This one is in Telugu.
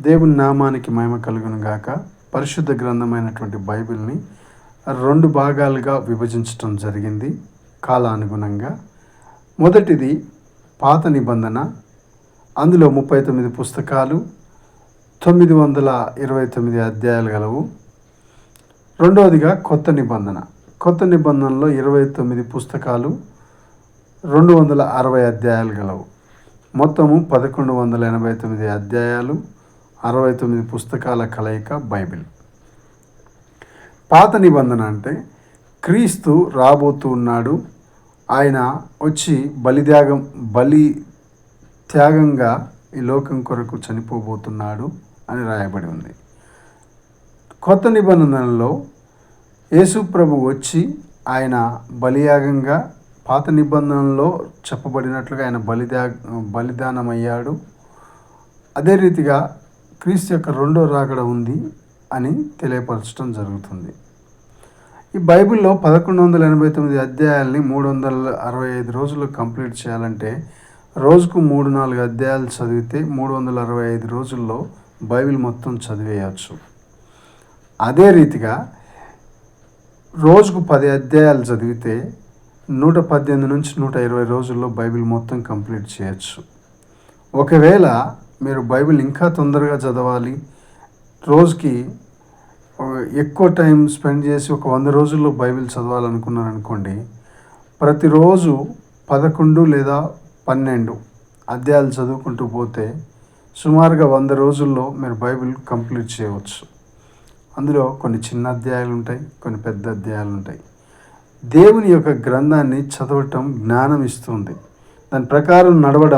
దేవుని నామానికి మహిమ కలుగును గాక. పరిశుద్ధ గ్రంథమైనటువంటి బైబిల్ని రెండు భాగాలుగా విభజించటం జరిగింది. కాలానుగుణంగా. మొదటిది పాత నిబంధన. అందులో ముప్పై తొమ్మిది పుస్తకాలు తొమ్మిది వందల ఇరవై తొమ్మిది అధ్యాయాలు గలవు. రెండవదిగా కొత్త నిబంధన. కొత్త నిబంధనలో ఇరవై తొమ్మిది పుస్తకాలు రెండు వందల అరవై అధ్యాయాలు గలవు. మొత్తము పదకొండు వందల ఎనభై తొమ్మిది అధ్యాయాలు అరవై తొమ్మిది పుస్తకాల కలయిక బైబిల్. పాత నిబంధన అంటే క్రీస్తు రాబోతూ ఉన్నాడు ఆయన వచ్చి బలిత్యాగం బలి త్యాగంగా ఈ లోకం కొరకు చనిపోబోతున్నాడు అని రాయబడి ఉంది. కొత్త నిబంధనలో యేసు ప్రభు వచ్చి ఆయన బలియాగంగా పాత నిబంధనలో చెప్పబడినట్లుగా ఆయన బలిదా బలిదానమయ్యాడు. అదే రీతిగా క్రీస్తు యొక్క రెండో రాకడ ఉంది అని తెలియపరచడం జరుగుతుంది. ఈ బైబిల్లో పదకొండు వందల ఎనభై తొమ్మిది అధ్యాయాల్ని మూడు వందల అరవై ఐదు రోజుల్లో కంప్లీట్ చేయాలంటే రోజుకు మూడు నాలుగు అధ్యాయాలు చదివితే మూడు వందల అరవై ఐదు రోజుల్లో బైబిల్ మొత్తం చదివేయచ్చు. అదే రీతిగా రోజుకు పది అధ్యాయాలు చదివితే నూట పద్దెనిమిది నుంచి నూట ఇరవై రోజుల్లో బైబిల్ మొత్తం కంప్లీట్ చేయొచ్చు. ఒకవేళ మీరు బైబిల్ ఇంకా తొందరగా చదవాలి. రోజుకి ఎక్కువ టైం స్పెండ్ చేసి ఒక వంద రోజుల్లో బైబిల్ చదవాలనుకున్నారనుకోండి ప్రతిరోజు పదకొండు లేదా పన్నెండు అధ్యాయాలు చదువుకుంటూ పోతే సుమారుగా వంద రోజుల్లో మీరు బైబిల్ కంప్లీట్ చేయవచ్చు. అందులో కొన్ని చిన్న అధ్యాయాలు ఉంటాయి కొన్ని పెద్ద అధ్యాయాలు ఉంటాయి. దేవుని యొక్క గ్రంథాన్ని చదవటం జ్ఞానం ఇస్తుంది. దాని ప్రకారం నడవడం